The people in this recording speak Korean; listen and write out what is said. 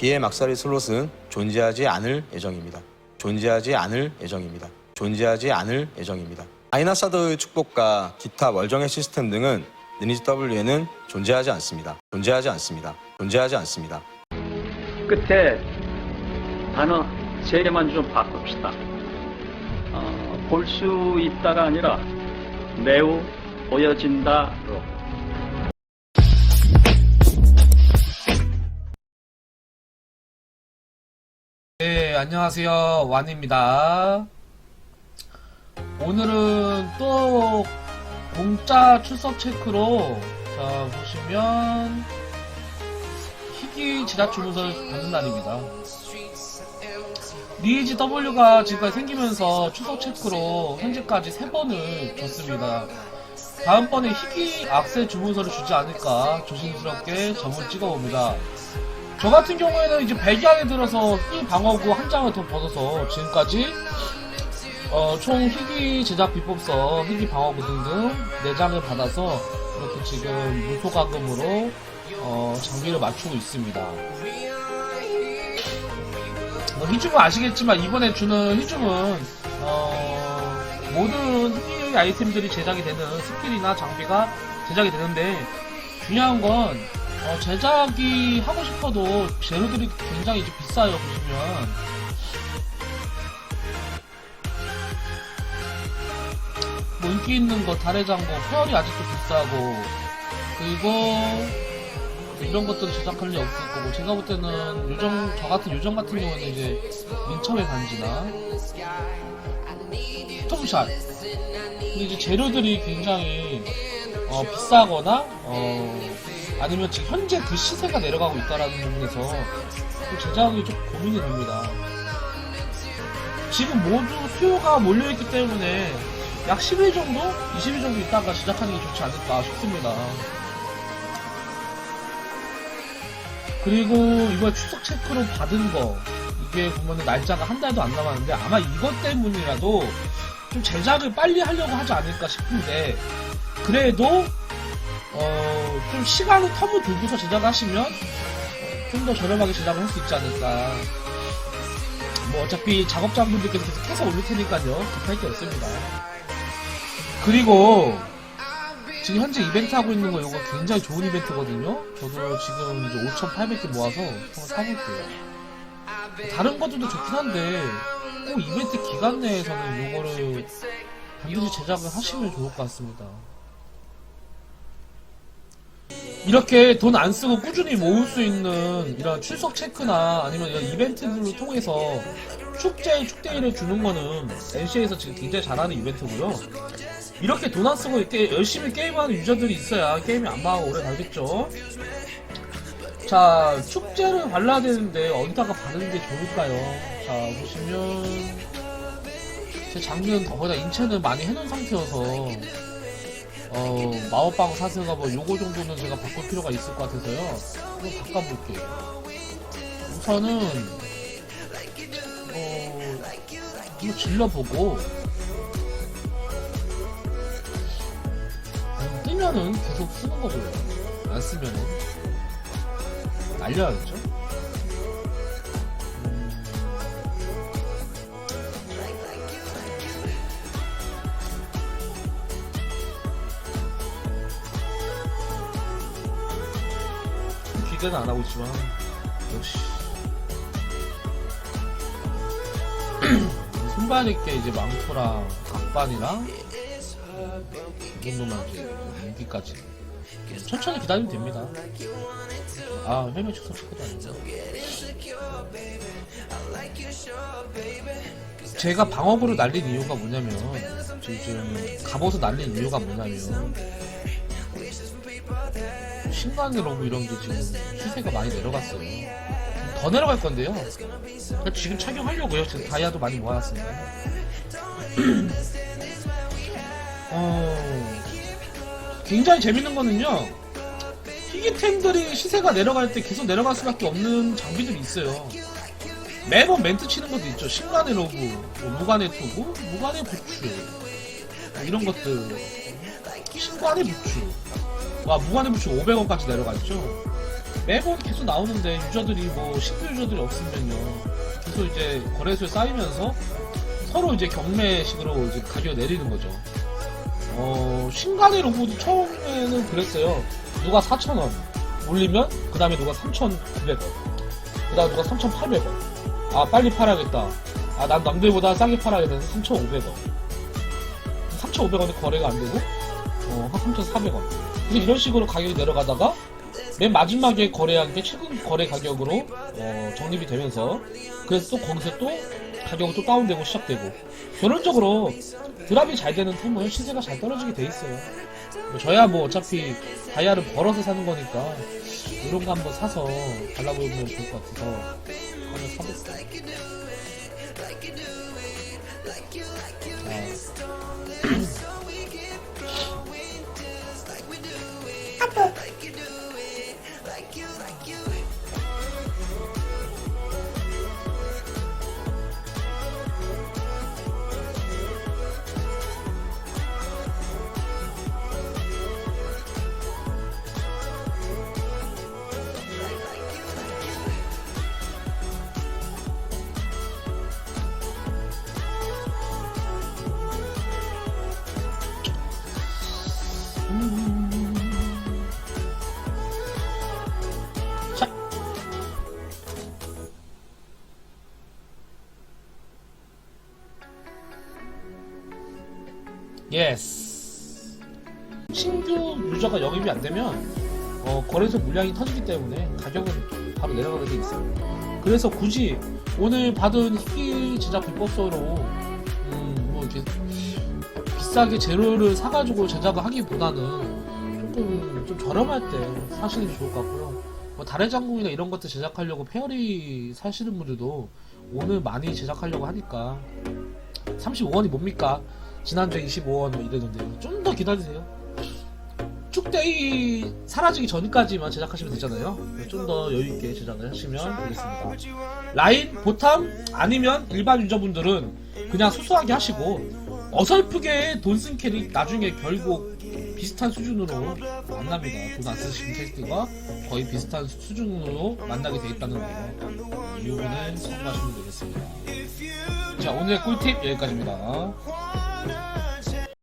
비의 막사리 슬롯은 존재하지 않을 예정입니다. 존재하지 않을 예정입니다. 존재하지 않을 예정입니다. 아이나사더의 축복과 기타 월정의 시스템 등은 리니지 W에는 존재하지 않습니다. 존재하지 않습니다. 존재하지 않습니다. 끝에 단어 세 개만 좀 바꿉시다. 어, 볼수 있다가 아니라 매우 보여진다로. 안녕하세요. 완입니다. 오늘은 또 공짜 출석 체크로 자 보시면 희귀 지자 주문서를 받는 날입니다. 리이지 W가 지금까지 생기면서 출석 체크로 현재까지 세 번을 줬습니다. 다음번에 희귀 악세 주문서를 주지 않을까 조심스럽게 점을 찍어봅니다. 저 같은 경우에는 이제 배기하게 들어서 이 방어구 한 장을 더 벗어서 지금까지 어, 총 희귀 제작 비법서, 희귀 방어구 등등 4장을 받아서 이렇게 지금 무소가금으로 어, 장비를 맞추고 있습니다. 뭐 희중은 아시겠지만 이번에 주는 희중은 어, 모든 희귀 아이템들이 제작이 되는 스킬이나 장비가 제작이 되는데 중요한 건 어, 제작이 하고 싶어도 재료들이 굉장히 이제 비싸요 보시면. 뭐 인기 있는 거 달해장고 페어리 아직도 비싸고 그리고 이런 것들은 제작할 리 없을 거고 제가 볼 때는 요정 저 같은 요정 같은 경우는 이제 민첩의 반지나 톰샷. 근데 이제 재료들이 굉장히 어, 비싸거나 어, 아니면 지금 현재 그 시세가 내려가고 있다라는 부분에서 그 제작이 좀 고민이 됩니다. 지금 모두 수요가 몰려있기 때문에 약 10일 정도? 20일 정도 있다가 시작하는 게 좋지 않을까 싶습니다. 그리고 이번 추석 체크로 받은 거 이게 보면은 날짜가 한 달도 안 남았는데 아마 이것 때문이라도 좀 제작을 빨리 하려고 하지 않을까 싶은데 그래도 어, 좀 시간을 텀을 두고서 제작하시면 좀 더 저렴하게 제작을 할 수 있지 않을까. 뭐 어차피 작업자분들께서 계속 해서 올릴 테니까요. 급할 게 없습니다. 그리고 지금 현재 이벤트 하고 있는 거 이거 굉장히 좋은 이벤트거든요. 저도 지금 이제 5,800개 모아서 한번 사볼게요. 다른 것들도 좋긴 한데 꼭 이벤트 기간 내에서는 이거를 반드시 제작을 하시면 좋을 것 같습니다. 이렇게 돈 안 쓰고 꾸준히 모을 수 있는 이런 출석 체크나 아니면 이런 이벤트들을 통해서 축제, 축제일을 주는 거는 NC에서 지금 굉장히 잘하는 이벤트고요. 이렇게 돈 안 쓰고 이렇게 열심히 게임하는 유저들이 있어야 게임이 안 망하고 오래 가겠죠. 자, 축제를 발라야 되는데 어디다가 바르는 게 좋을까요? 자, 보시면 제 장비는 거의 다 인체는 많이 해놓은 상태여서 어, 마법방 사슬가 뭐 요거 정도는 제가 바꿀 필요가 있을 것 같아서요. 한번 바꿔볼게요. 우선은 어, 한번 질러보고 안 뜨면은 계속 쓰는 거고요. 안 쓰면은 날려야겠죠. 기대는 안 하고 있지만 역시. 손발 있게 이제 망토랑 각반이랑 이 정도만 이제 무기까지. 천천히 기다리면 됩니다. 아 헬멧 축소 체크도 아니고. 제가 방어구를 날린 이유가 뭐냐면 지금 갑옷을 날린 이유가 뭐냐면 신관의 로브 이런 게 지금 시세가 많이 내려갔어요. 더 내려갈 건데요. 그래서 지금 착용하려고요. 지금 다이아도 많이 모아놨습니다. 어, 굉장히 재밌는 거는요. 희귀템들이 시세가 내려갈 때 계속 내려갈 수밖에 없는 장비들이 있어요. 매번 멘트 치는 것도 있죠. 신관의 로브, 뭐 무관의 투구, 무관의 부추, 뭐 이런 것들. 신관의 부추. 와 무관의 부추 500원까지 내려갔죠 매번 계속 나오는데 유저들이 뭐 신규 유저들이 없으면요 계속 이제 거래소에 쌓이면서 서로 이제 경매식으로 이제 가격 내리는 거죠. 어 신간의 로고도 처음에는 그랬어요. 누가 4,000원 올리면 그 다음에 누가 3,900원, 그 다음 누가 3,800원. 아 빨리 팔아야겠다. 아 난 남들보다 싸게 팔아야겠다. 3,500원. 3,500원에 거래가 안 되고 어, 한 3,400원. 이런 식으로 가격이 내려가다가 맨 마지막에 거래한 게 최근 거래 가격으로 어, 정립이 되면서 그래서 또 거기서 또 가격이 또 다운되고 시작되고. 결론적으로 드랍이 잘 되는 틈은 시세가 잘 떨어지게 돼 있어요. 뭐 저야 뭐 어차피 다이아를 벌어서 사는 거니까 이런 거 한번 사서 발라보면 좋을 것 같아서 한번 사볼 게요. 아. 자. 예스. 신규 유저가 영입이 안 되면 어, 거래소 물량이 터지기 때문에 가격은 바로 내려가게 돼 있어요. 그래서 굳이 오늘 받은 희귀 제작 비법서로 음, 뭐 이렇게 비싸게 재료를 사가지고 제작을 하기보다는 조금 좀 저렴할 때 사시는 게 좋을 것 같고요. 뭐 달의 장궁이나 이런 것들 제작하려고 페어리 사시는 분들도 오늘 많이 제작하려고 하니까 35원이 뭡니까? 지난주에 25원 뭐 이랬는데요. 좀더 기다리세요. 축대이 사라지기 전까지만 제작하시면 되잖아요. 좀 더 여유있게 제작을 하시면 되겠습니다. 라인, 보탐, 아니면 일반 유저분들은 그냥 수수하게 하시고 어설프게 돈 쓴 캐릭 나중에 결국 비슷한 수준으로 만납니다. 돈 안 쓰신 캐릭터가 거의 비슷한 수준으로 만나게 돼 있다는 거. 이 부분은 참고하시면 되겠습니다. 자, 오늘의 꿀팁 여기까지입니다.